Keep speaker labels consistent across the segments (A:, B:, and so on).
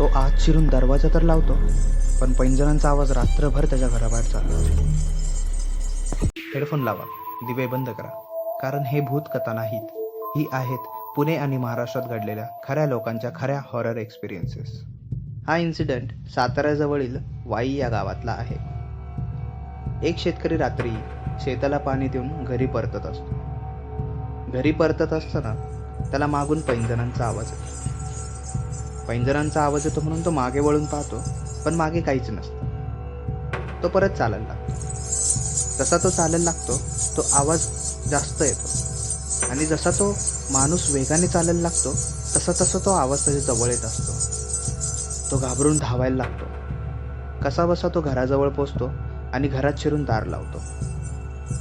A: तो आत शिरून दरवाजा तर लावतो पण पैंजणांचा आवाज रात्रभर त्याच्या घराबाहेर चालू असतो. हेडफोन लावा दिवे बंद करा कारण हे भूत कथा नाहीत. ही आहेत पुणे आणि महाराष्ट्रात घडलेल्या खऱ्या लोकांच्या खऱ्या हॉरर एक्सपिरियन्सेस हा इन्सिडेंट साताऱ्याजवळील वाई या गावातला आहे. एक शेतकरी रात्री शेताला पाणी देऊन घरी परतत असतो. घरी परतत असताना त्याला मागून पैंजणांचा आवाज येतो. पैंजरांचा आवाज येतो म्हणून तो मागे वळून पाहतो पण मागे काहीच नसतं. तो परत चालायला लागतो. जसा तो चालायला लागतो तो आवाज जास्त येतो. आणि जसा तो माणूस वेगाने चालायला लागतो तसा तसा तो आवाज त्याच्याजवळ येत असतो. तो घाबरून धावायला लागतो. कसा बसा तो घराजवळ पोचतो आणि घरात शिरून दार लावतो.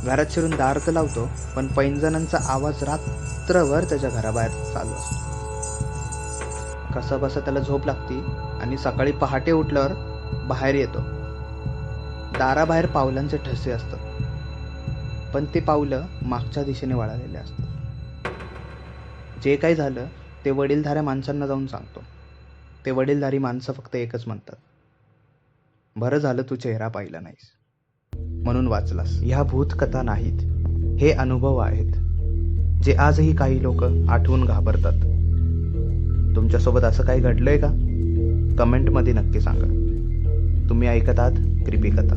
A: घरात शिरून दार तर लावतो पण पैंजणांचा आवाज रात्रभर त्याच्या घराबाहेर चालू असतो. कसा त्याला झोप लागती आणि सकाळी पहाटे उठल्यावर बाहेर येतो. दाराबाहेर पावलांचे ठसे असतात. पण ते पावलं मागच्या दिशेने वळालेले असतात. जे काही झालं ते वडीलधाऱ्या माणसांना जाऊन सांगतो. ते वडीलधारी माणसं फक्त एकच म्हणतात. बरं झालं तू चेहरा पाहिला नाहीस. म्हणून वाचलास. ह्या भूतकथा नाहीत. हे अनुभव आहेत. जे आजही काही लोक आठवून घाबरतात. तुमच्यासोबत असं काही घडलंय का? कमेंटमध्ये नक्की सांगा. तुम्ही ऐकत आहात कृपी कथा.